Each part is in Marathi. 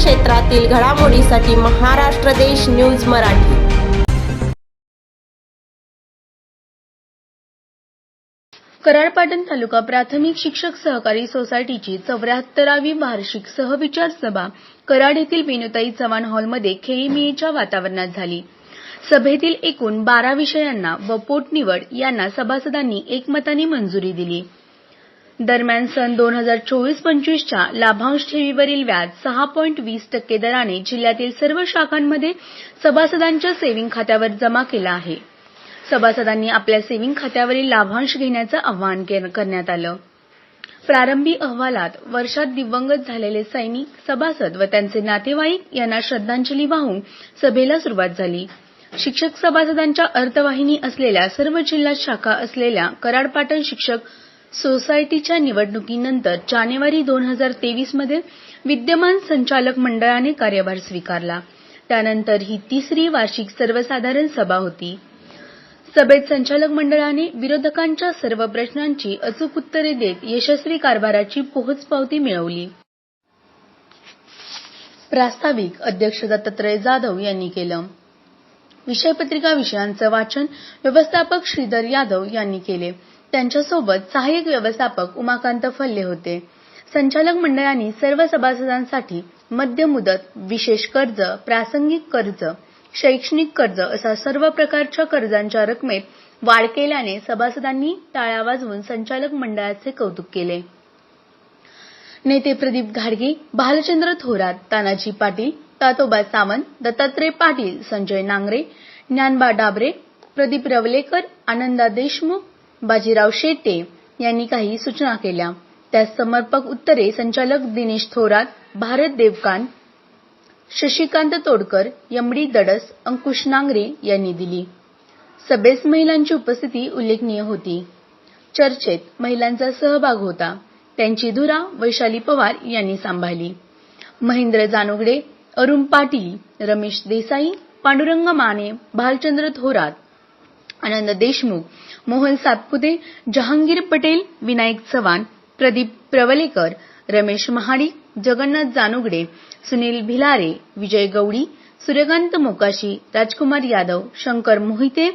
क्षेत्रातील घडामोडीसाठी महाराष्ट्र देश न्यूज मराठी. कराडपाटण तालुका प्राथमिक शिक्षक सहकारी सोसायटीची चौऱ्याहत्तरावी वार्षिक सहविचार सभा कराड येथील विनुताई चव्हाण हॉलमध्ये खेळीमेळीच्या वातावरणात झाली. सभेतील एकूण बारा विषयांना व पोटनिवड यांना सभासदांनी एकमताने मंजुरी दिली. दरम्यान सन दोन हजार चोवीस पंचवीसच्या लाभांश ठेवीवरील व्याज सहा पॉईंट वीस टक्के दराने जिल्ह्यातील सर्व शाखांमध्ये सभासदांच्या सेव्हिंग खात्यावर जमा केला आहे. सभासदांनी आपल्या सेव्हिंग खात्यावरील लाभांश घेण्याचं आवाहन करण्यात आलं. प्रारंभी अहवालात वर्षात दिवंगत झालेले सैनिक सभासद व त्यांचे नातेवाईक यांना श्रद्धांजली वाहून सभेला सुरुवात झाली. शिक्षक सभासदांच्या अर्थवाहिनी असलेल्या सर्व जिल्हा शाखा असलेल्या कराडपाटण शिक्षक सोसायटीच्या निवडणुकीनंतर जानेवारी दोन हजार तेवीसमध्ये विद्यमान संचालक मंडळाने कार्यभार स्वीकारला. त्यानंतर ही तिसरी वार्षिक सर्वसाधारण सभा होती. सभेत संचालक मंडळाने विरोधकांच्या सर्व प्रश्नांची अचूक उत्तरे देत यशस्वी कारभाराची पोहोचपावती मिळवली. प्रास्ताविक अध्यक्ष दत्तात्रय जाधव यांनी केलं. विषयपत्रिका विषयांचं वाचन व्यवस्थापक श्रीधर यादव यांनी केले. त्यांच्यासोबत सहाय्यक व्यवस्थापक उमाकांत फल्ले होते. संचालक मंडळाने सर्व सभासदांसाठी मध्य मुदत विशेष कर्ज प्रासंगिक कर्ज शैक्षणिक कर्ज असा सर्व प्रकारच्या कर्जांच्या रकमेत वाढ केल्याने सभासदांनी टाळ्या वाजवून संचालक मंडळाचे कौतुक केले. नेते प्रदीप घाडगे भालचंद्र थोरात तानाजी पाटील तातोबा सावंत दत्तात्रय पाटील संजय नांगरे ज्ञानबा डाबरे प्रदीप रवलेकर आनंदा देशमुख बाजीराव शेटे यांनी काही सूचना केल्या. त्यास समर्पक उत्तरे संचालक दिनेश थोरात भारत देवकान शशिकांत तोडकर यमडी दडस अंकुश नांगरे यांनी दिली. सभेस महिलांची उपस्थिती उल्लेखनीय होती. चर्चेत महिलांचा सहभाग होता. त्यांची धुरा वैशाली पवार यांनी सांभाळली. महेंद्र जानोगडे अरुण पाटील रमेश देसाई पांडुरंग माने भालचंद्र थोरात आनंद देशमुख मोहन सातपुते जहांगीर पटेल विनायक चव्हाण प्रदीप प्रवलेकर रमेश महाडिक जगन्नाथ जानुगडे सुनील भिलारे विजय गवडी सूर्यकांत मोकाशी राजकुमार यादव शंकर मोहिते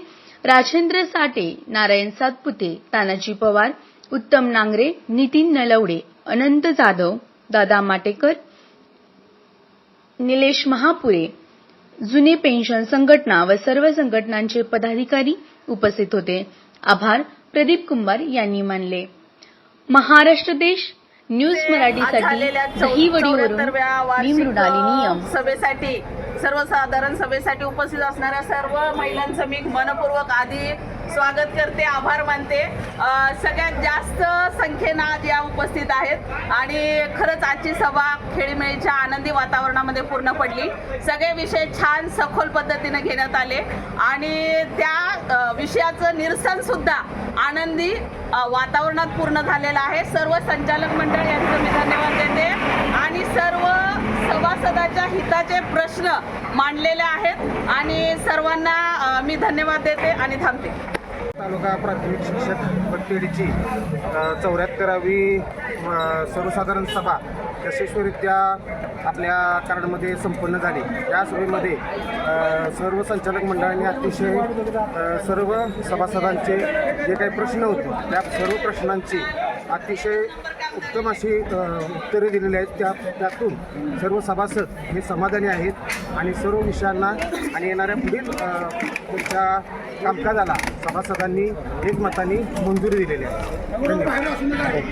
राजेंद्र साटे नारायण सातपुते तानाजी पवार उत्तम नांगरे नितीन नलवडे अनंत जाधव दादा माटेकर निलेश महापुरे जुने पेन्शन संघटना व सर्व संघटनांचे पदाधिकारी उपस्थित होते. आभार. प्रदीप कुंभार यांनी मानले. महाराष्ट्र देश न्यूज मराठीसाठी झालेल्या दहीवडीवरून 74व्या मी मृणाली नियम सभेसाठी सर्वसाधारण सभेसाठी उपस्थित असणाऱ्या सर्व महिलांचं मी मनपूर्वक आधी स्वागत करते आभार मानते. सगळ्यात जास्त संख्येनं आज या उपस्थित आहेत आणि खरंच आजची सभा खेळीमेळीच्या आनंदी वातावरणामध्ये पूर्ण पडली. सगळे विषय छान सखोल पद्धतीने घेण्यात आले आणि त्या विषयाचं निरसन सुद्धा आनंदी वातावरणात पूर्ण झालेलं आहे. सर्व संचालक मंडळ यांचं मी धन्यवाद देते. आणि सर्व सभासदाच्या हिताचे प्रश्न मांडलेले आहेत आणि सर्वांना मी धन्यवाद देते आणि थांबते. तालुका प्राथमिक शिक्षक पट्टेडीची चौऱ्याहत्तरावी सर्वसाधारण सभा यशस्वीरित्या आपल्या कार्डमध्ये संपन्न झाली. या सभेमध्ये सर्व संचालक मंडळाने अतिशय सर्व सभासदांचे जे काही प्रश्न होते त्या सर्व प्रश्नांची अतिशय उत्तम अशी उत्तरे दिलेली आहेत. त्या त्यातून सर्व सभासद हे समाधानी आहेत आणि सर्व विषयांना आणि येणाऱ्या पुढील अ, कामकाजाला सभासदांनी एकमताने मंजुरी दिलेली आहे. धन्यवाद.